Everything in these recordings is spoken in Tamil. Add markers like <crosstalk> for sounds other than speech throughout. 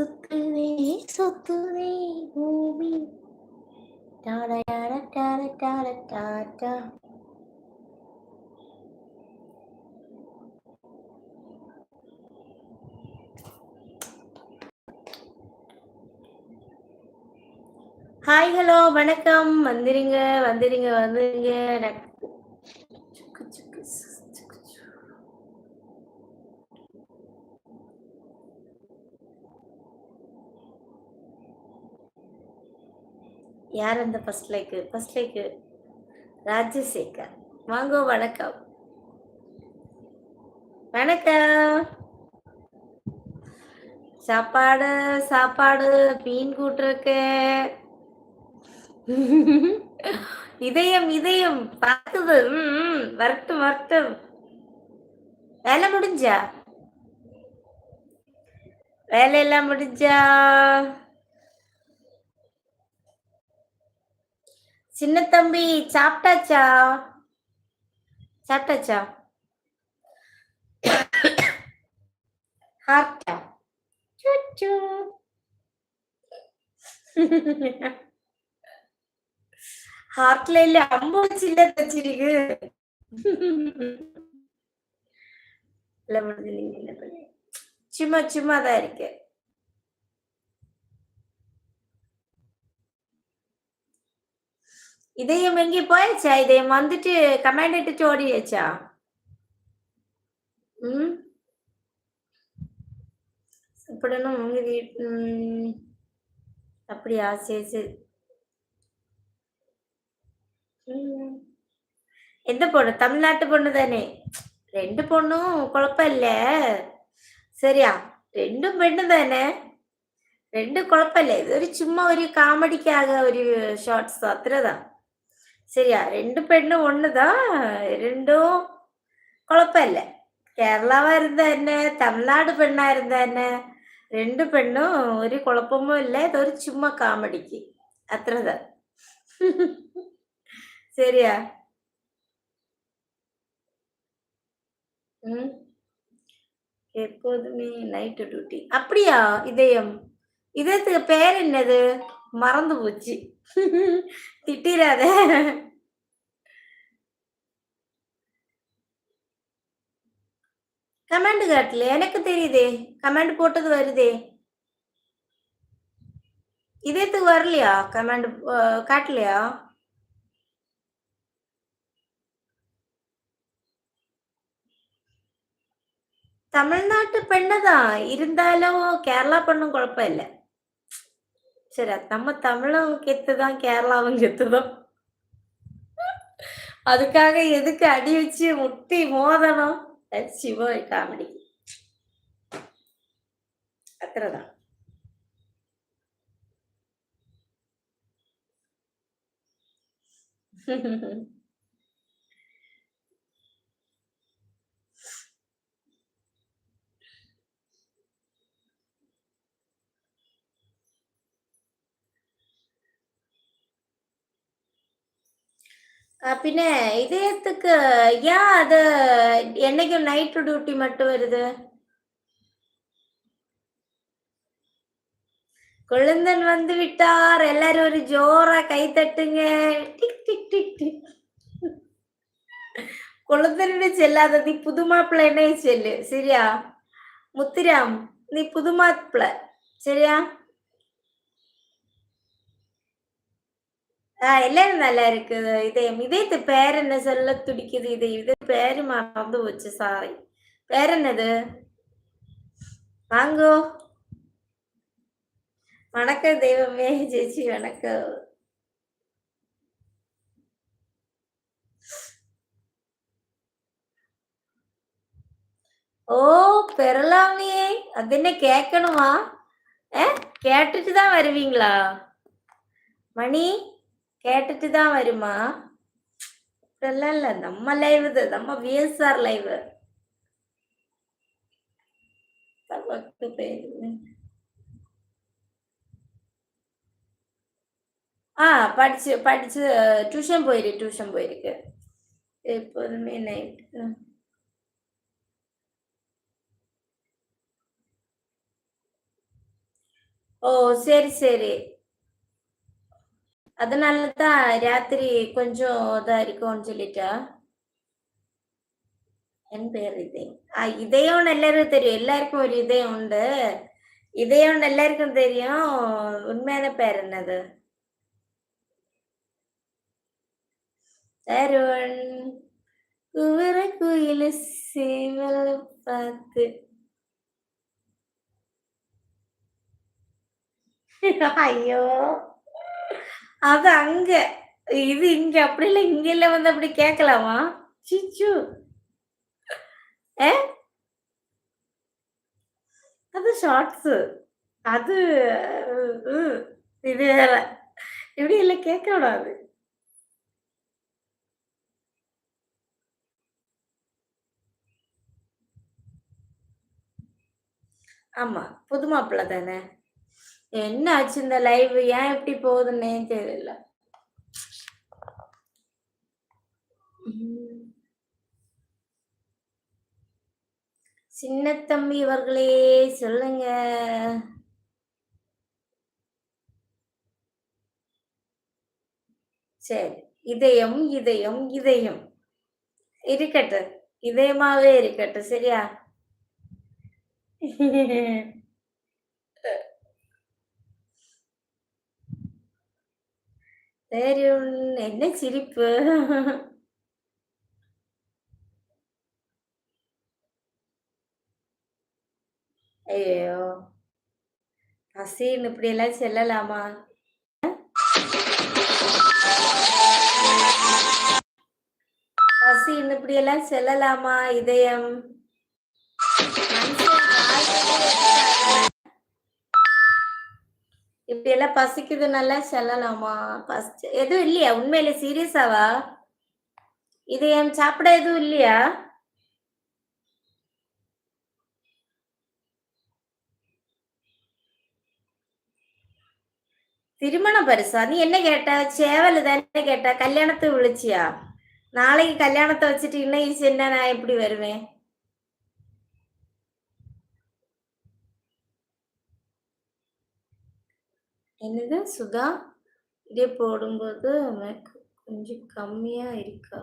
சுத்துதே சுத்துதே பூமி. Tata tata tata tata hi hello வணக்கம். வந்துருங்க வந்துருங்க வந்துருங்க. யார் அந்த first like first like Rajasekar. வாங்க வணக்கம். வணக்கம். சாப்பாடு சாப்பாடு மீன் கூட்டிருக்கு. இதயம் இதயம் பார்க்குது. ம், ம், வரட்டும் வரட்டும். வேலை முடிஞ்சா? வேலையெல்லாம் முடிஞ்சா? சின்ன தம்பி சாப்பிட்டாச்சா? சாப்பிட்டாச்சா? ஹார்ட்டா? சுச்சு. ஹார்ட்ல இல்ல அம்பு வச்சு இல்ல தச்சிருக்கு சும்மா சும்மா தான் இருக்கு இதயம் எங்கே போயாச்சா இதயம் வந்துட்டு கமாண்ட் இட்டுட்டு ஓடியாச்சா? ம்? சாப்பிடணும் உங்க அப்படியா? சரி சரி. எந்த பொண்ணு? தமிழ்நாட்டு பொண்ணு தானே. ரெண்டு பொண்ணும் குழப்பம் இல்ல. சரியா? ரெண்டும் பெண்ணு தானே. ரெண்டும் குழப்பம் இல்ல. இது ஒரு சும்மா ஒரு காமெடிக்காக ஒரு ശരിയാ രണ്ടു പെണ്ണും ഒന്നുതാ രണ്ടും കുഴപ്പമില്ല കേരളവാ ഇരുന്ന തന്നെ തമിഴ്നാട് പെണ്ണാ ഇരുന്ന തന്നെ ரெண்டு பெண்ணும் ஒரு குழப்பமும் இல்லை இது ஒரு சும்மா காமெடிக்கு அத்தனைதான் சரியா ம் எப்போதுமே நைட்டு டியூட்டி அப்படியா இதயம் இதயத்துக்கு பேர் என்னது மறந்து போச்சு. திட்டிராத கமெண்ட் காட்டல. எனக்கு தெரியுதே. கமெண்ட் போட்டது வருதே. இதயத்துக்கு வரலையா? கமெண்ட் காட்டலையா? தமிழ்நாட்டு பெண்ணு தான் இருந்தாலும் கேரளா பெண்ணும் குழப்பம் இல்லை. சரி அது நம்ம தமிழும் கெத்துதான் கேரளாவும் கெத்துதான் அதுக்காக எதுக்கு அடி வச்சு முட்டி மோதணும் சிவோ காமெடி அத்தனைதான் அஹ் பின்ன இதயத்துக்கு ஏன் அது என்னைக்கும் நைட்டு டியூட்டி மட்டும் வருது? குழந்தன் வந்து விட்டார். எல்லாரும் ஒரு ஜோரா கை தட்டுங்க. Tick tick tick tick. கொழுந்தனு செல்லாத? நீ புது மாப்பிள்ள என்ன செல்லு. சரியா? முத்துராம் நீ புது மாப்பிள்ள. சரியா? ஆஹ் எல்லாரும் நல்லா இருக்குது. இதயம் இதயத்து பேர் என்ன சொல்ல துடிக்குது. இது இது பேரு மறந்து போச்சு சாரி பேர் என்னது? வாங்கோ. வணக்கம் தெய்வமே ஜெச்சி வணக்கம். ஓ பெறலாமே. அது என்ன கேட்கணுமா? அஹ் கேட்டுட்டு தான் வருவீங்களா மணி கேட்டுட்டு தான் வருமா? இதெல்லாம் இல்ல. நம்ம லைவ் இது. நம்ம விஎஸ்ஆர் லைவ் ஆ படிச்சு படிச்சு டியூஷன் போயிரு டியூஷன் போயிருக்கு. எப்போதுமே நைட் ஓ சரி சரி. அதனால தான் ராத்திரி கொஞ்சம் இதா இருக்கும்னு சொல்லிட்டா. என் பேர் இதயம் ஆ இதயம்னு எல்லாருக்கும் தெரியும். எல்லாருக்கும் ஒரு இதயம் உண்டு. இதயம்னு எல்லாருக்கும் தெரியும். உண்மையான பேர் என்னது? தருண் குவர குயில சேவல பார்த்து. ஐயோ. அது அங்க இது இங்க அப்படி இல்ல இங்க இல்ல வந்து அப்படி கேட்கலாமா சிச்சு. ஏ? அது ஷார்ட்ஸ் அது இது வேற. இப்படி இல்ல கேட்க கூடாது. ஆமா புது மாப்பிள்ளை தானே? என்ன ஆச்சு இந்த லைவ் ஏன் எப்படி போகுதுன்னே தெரியல. உம். சின்ன தம்பி இவர்களே சொல்லுங்க. சரி இதயம் இதயம் இதயம். இருக்கட்டும். இதயமாவே இருக்கட்டும் சரியா? <laughs> சரி என்ன சிரிப்பு? ஐயோ பசின்னு இப்படி எல்லாம் செல்லலாமா? பசின்னு இப்படி எல்லாம் செல்லலாமா இதயம்? மனுஷன் இப்படி எல்லாம் பசிக்குது நல்லா செல்லலாமா? பசி எதுவும் இல்லையா? உண்மையில சீரியஸாவா என் சாப்பிட எதுவும் இல்லையா? திருமண பரிசா? நீ என்ன கேட்ட? சேவல் தானே கேட்ட? கல்யாணத்தை விழிச்சியா? நாளைக்கு கல்யாணத்தை வச்சுட்டு இன்னும் ஈஸி என்ன? நான் எப்படி வருவேன்? என்னது? சுதா? இதே போடும்போது எனக்கு கொஞ்சம் கம்மியாக இருக்கா?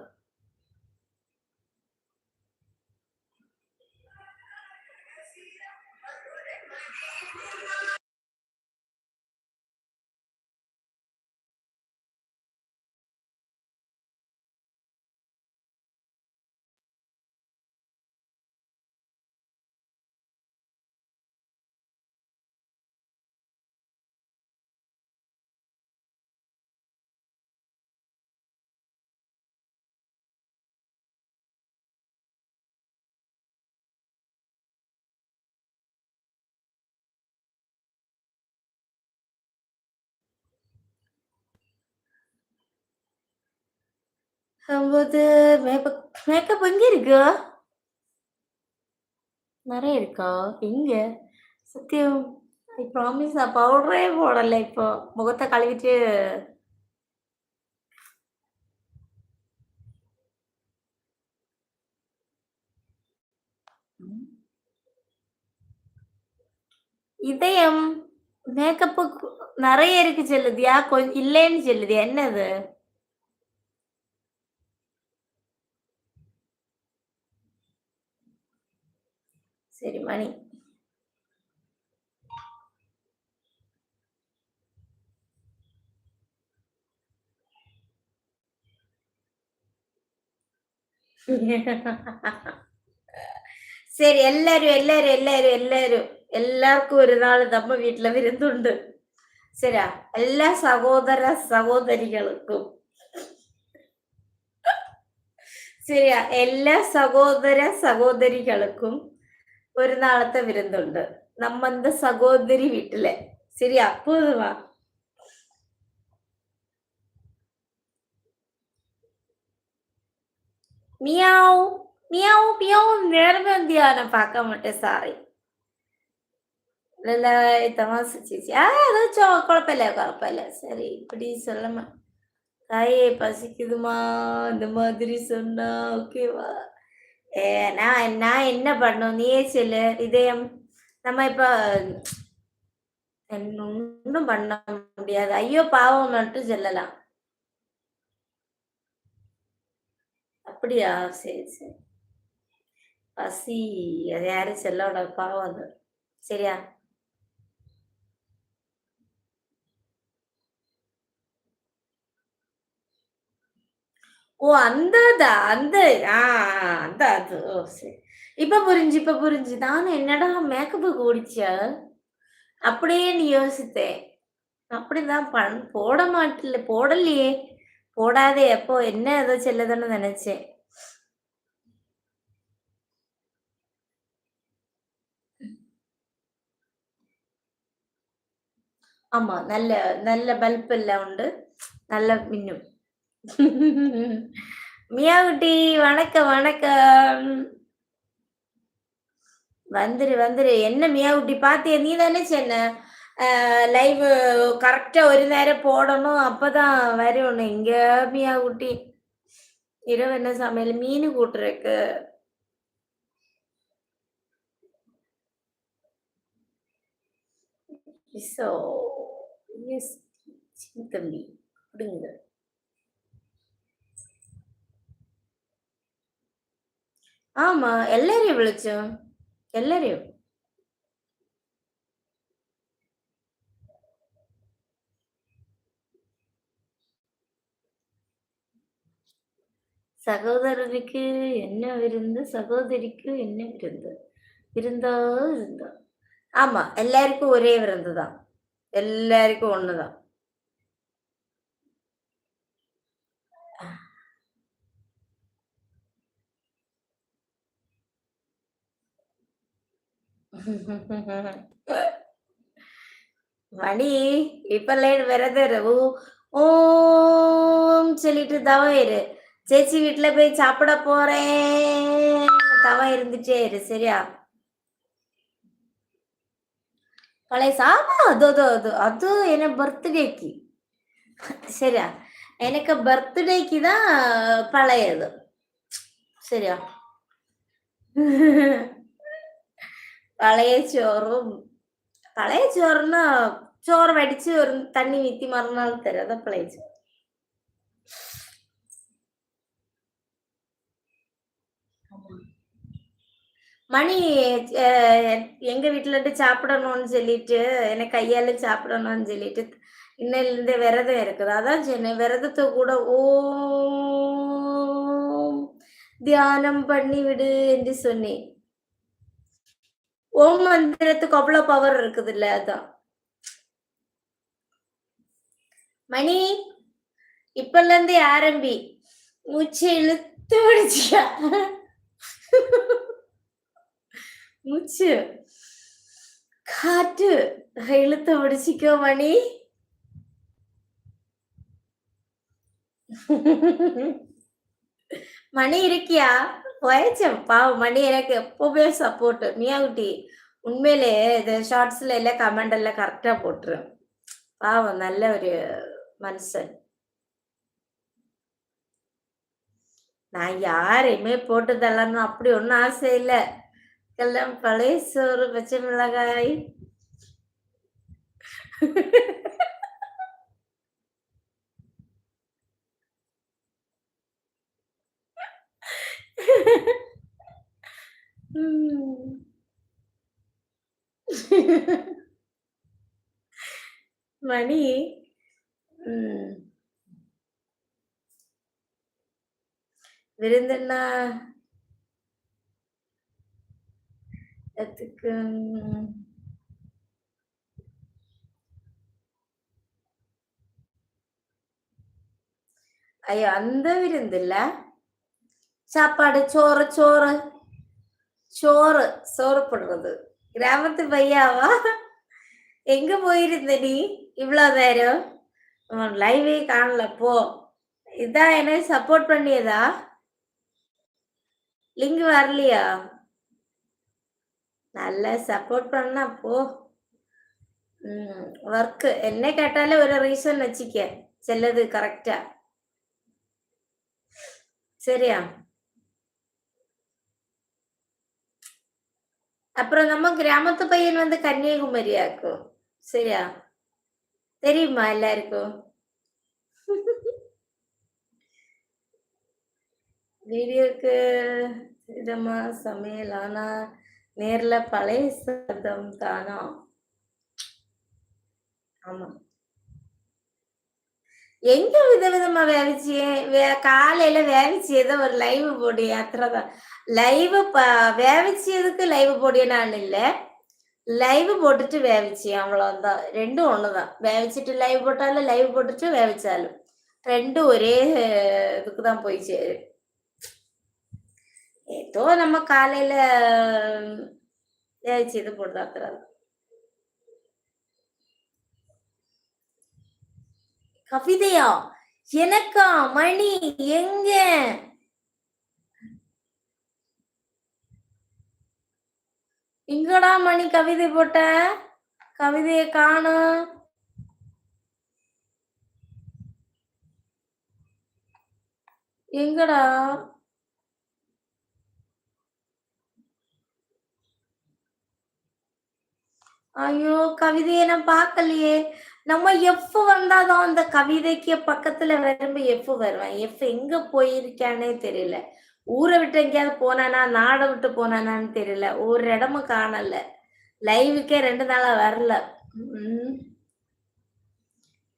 போது மேக்கப் மேக்கப் எங்க இருக்கு? நிறைய இருக்கா? எங்க? சத்தியம் ஐ ப்ராமிஸ் நான் பவுடரே போடலை இப்போ. முகத்தை கழுவிட்டு. இதயம் மேக்கப்பு நிறைய இருக்கு சொல்லுதியா? கொஞ்சம் இல்லைன்னு சொல்லுதியா? என்னது? ശരി മണി. ശരി എല്ലാരും എല്ലാരും എല്ലാരും എല്ലാരും. എല്ലാവർക്കും ഒരു നാൾ നമ്മ വീട്ടിലെ വരുന്നുണ്ട്. ശരിയാ എല്ലാ സഹോദര സഹോദരികൾക്കും. ശരിയാ എല്ലാ സഹോദര സഹോദരികൾക്കും ഒരു നാളത്തെ വിരുന്നുണ്ട് നമ്മന്റെ സഹോദരി വീട്ടിലെ ശരിയാ പോതുവാ மியாவ் மியாவ் மியாவ் நேரமே வந்தியா நான் பார்க்க மாட்டேன் சாரி இல்ல தமாசு சேச்சி ஆ ஏதாச்சும் குழப்பமில்ல குழப்பமில்ல சரி இப்படி சொல்லாம தாயே பசிக்குதுமா இந்த மாதிரி சொன்னா ஓகேவா ஏ நான் நான் என்ன பண்ணும் நீயே சொல்லு. இதயம். நம்ம இப்ப என்ன பண்ண முடியாது. ஐயோ பாவம் மட்டும் சொல்லலாம். அப்படியா? சரி சரி. பசி. அது யாரும் செல்லோட பாவம் அது. சரியா? ஓ அந்த அந்த ஆ அந்த அது. ஓ சரி. இப்ப புரிஞ்சு இப்ப புரிஞ்சு. நான் என்னடா மேக்கப்பு ஓடிச்சா அப்படியே நீ யோசித்தேன். அப்படிதான் பண் போட மாட்டில்ல போடலையே. போடாதே எப்போ என்ன ஏதோ செல்லதுன்னு நினைச்சேன். ஆமா நல்ல நல்ல பல்ப் எல்லாம் உண்டு. நல்ல மின்னும். மியாவுட்டி வணக்கம் வணக்கம். வந்துரு வந்துரு. என்ன மியாவுட்டி பாத்திய? நீ தானே சென்ன லைவ் கரெக்டா ஒரு நேரம் போடணும். அப்பதான் வரணும் இங்க மியாவுட்டி. இரவு என்ன சமையல்? மீன் கூட்டுருக்கு ஸோ எஸ் தம்பி. ആമാ എല്ലാരെയും വിളിച്ചു എല്ലാരെയും സഹോദരനിക്ക് എന്നെ വിരുന്ന് സഹോദരിക്ക് എന്നെ വിരുന്ന് വിരുന്നോ വിരുന്നോ ആമാ എല്ലാവർക്കും ഒരേ വിരുന്നതാ എല്ലാവർക്കും ഒന്നുതാണ് மணி இப்ப லைன் இப்பல்ல விரதம் ஓம் சொல்லிட்டு தவம் இரு. சேச்சி வீட்டுல போய் சாப்பிட போறேன் தவம் இருந்துட்டே இரு சரியா? பழைய சாமா அது அது அது அது என்ன பர்த்டேக்கு சரியா? எனக்கு பர்த்டேக்கு தான் பழையது. சரியா? <laughs> പഴയ ചോറും പഴയ ചോറിന് ചോറ് വടിച്ച് ഒരു തണ്ണി വീത്തി മറന്നാൽ തരും അതാ പഴയ ചോറ് மணி எங்க வீட்டுல இருந்து சாப்பிடணும்னு சொல்லிட்டு எனக்கு கையால சாப்பிடணும்னு சொல்லிட்டு இன்னையில இருந்து விரதம் இருக்குது அதான் சொன்னேன் விரதத்தை கூட ஓம் தியானம் பண்ணி விடு என்று சொன்னேன் ஓம் மந்திரத்துக்கு அவ்வளவு பவர் இருக்குது இல்ல அதான். மணி இப்பல இருந்து ஆரம்பி. மூச்சு இழுத்து பிடிச்சியா மூச்சு. காற்று. இழுத்து பிடிச்சிக்கோ மணி. மணி இருக்கியா? போயச்சம் பாவம் மணி எனக்கு எப்பவுமே சப்போர்ட் மியாகுட்டி உண்மையிலே இது ஷார்ட்ஸ்ல எல்லாம் கமெண்ட் எல்லாம் கரெக்டா போட்டுரும் பாவம் நல்ல ஒரு மனுஷன். நான் யாரையுமே போட்டு தரலான்னு அப்படி ஒன்றும் ஆசை இல்லை. எல்லாம் பழைய சோறு பச்சை மிளகாய். மணி. விருந்தண்ணா அதுக்கு ஐயோ அந்த விருந்து இல்ல. சாப்பாடு சோறு சோறு. சோறு சோறு போடுறது. கிராமத்து பையாவா? எங்க போயிருந்த நீ? இவ்வளோ நேரம். லைவே காணல போ. இதான் என்ன சப்போர்ட் பண்ணியதா? லிங்க் வரலையா? நல்ல சப்போர்ட் பண்ணா போ. ஒர்க் என்ன கேட்டாலும் ஒரு ரீசன் வச்சுக்க. செல்லது கரெக்டா சரியா? அப்புறம் நம்ம கிராமத்து பையன் வந்து கன்னியாகுமரி ஆக்கும் சரியா? தெரியுமா எல்லாருக்கும்? வீடியோக்கு விதமா சமையல் ஆனா நேர்ல பழைய சாதம் தானா? ஆமா. எங்க விதவிதமா வேவிச்சு வே காலையில வேவிச்சு ஒரு லைவ் போடு அத்தனைதான் லைவ் ப லைவ் லைவ் நான் இல்லை. லைவ் போட்டுட்டு வேவிச்சு அவ்வளோதான் ரெண்டும் ஒண்ணுதான் வேவிச்சிட்டு லைவ் போட்டாலும் லைவ் போட்டுட்டு வேவிச்சாலும். ரெண்டும் ஒரே இதுக்கு தான் போய் சேரும். ஏதோ நம்ம காலையில வேவிச்சு இது போட்டு அத்தனைதான் கவிதையா? எனக்கா? மணி? எங்க? எங்கடா மணி கவிதை போட்ட? கவிதைய காணும் எங்கடா? ஐயோ கவிதையை நான் பார்க்கலையே. நம்ம எஃப் வந்தாதான் அந்த கவிதைக்கு பக்கத்துல வரும்பு எஃப் வருவேன்? எஃப் எங்க போயிருக்கானே தெரியல. ஊரை விட்டு எங்கேயாவது போனானா நாடை விட்டு போனானான்னு தெரியல. ஒரு இடமும் காணல. லைவுக்கே ரெண்டு நாளா வரல. உம்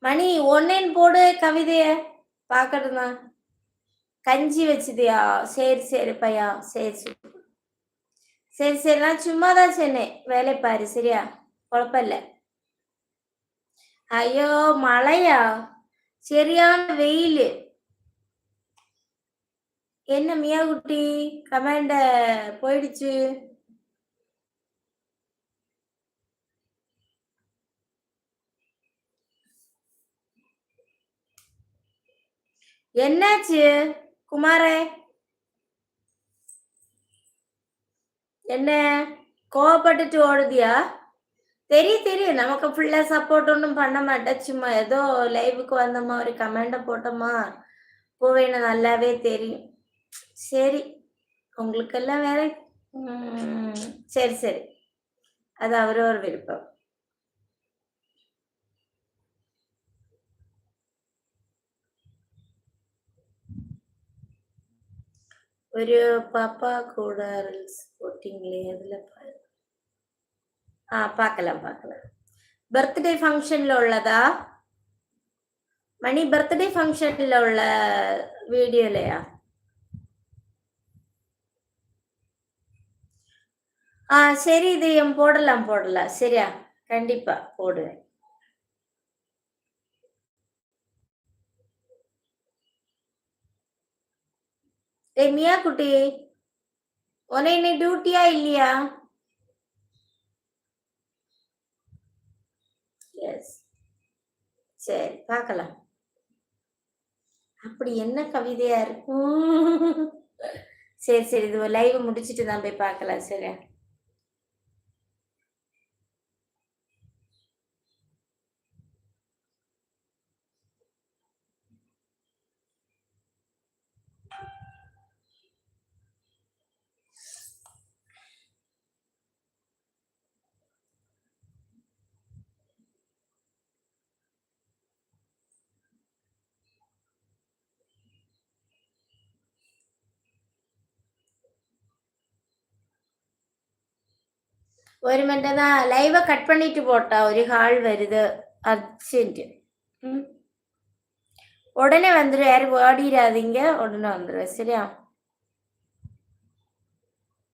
மணி ஒன்னேன் போடு கவிதைய பாக்கட்டுமா கஞ்சி வச்சுதியா? சரி சரி பையா. சரி சரி. சரி சரி நான் சும்மா தான் சொன்னேன். வேலை பாரு சரியா? குழப்பம் இல்லை. ஐயோ மழையா? சரியான வெயில். என்ன மியா குட்டி? கமாண்ட போயிடுச்சு. என்னாச்சு குமாரே? என்ன கோவப்பட்டுட்டு ஓடுதியா? தெரியும் தெரியும் நமக்கு ஃபுல்லா சப்போர்ட் ஒன்றும் பண்ண மாட்டேன் சும்மா ஏதோ லைவுக்கு வந்தோமா ஒரு கமெண்ட போட்டோமா? போவேன்னு நல்லாவே தெரியும். சரி உங்களுக்கெல்லாம் வேற? சரி சரி. அது அவரவர் விருப்பம். ஒரு பாப்பா கூட ரீல்ஸ் போட்டிங்களே அதுல பாரு. ஆ பார்க்கலாம் பார்க்கலாம். பர்த்டே ஃபங்க்ஷன்ல உள்ளதா? மணி பர்த்டே ஃபங்க்ஷன்ல உள்ள வீடியோலையா ஆ சரி இது என் போடலாம் போடலாம். சரியா? கண்டிப்பா போடுவேன் ஏ மியா குட்டி உன இன்னை டியூட்டியா இல்லையா? எஸ் சரி பார்க்கலாம். அப்படி என்ன கவிதையா இருக்கும்? சரி சரி இது லைவ் முடிச்சிட்டு தான் போய் பார்க்கலாம். சரியா? ഒരു മിനിറ്റ് എന്നാ ലൈവ് കട്ട് പണിട്ട് പോട്ടാ ഒരു ഹാൾ വരുത് அர்ஜென்ட் ம் உடனே வந்துடும் யாரும் ஓடிடாதீங்க உடனே வந்துடுவேன் சரியா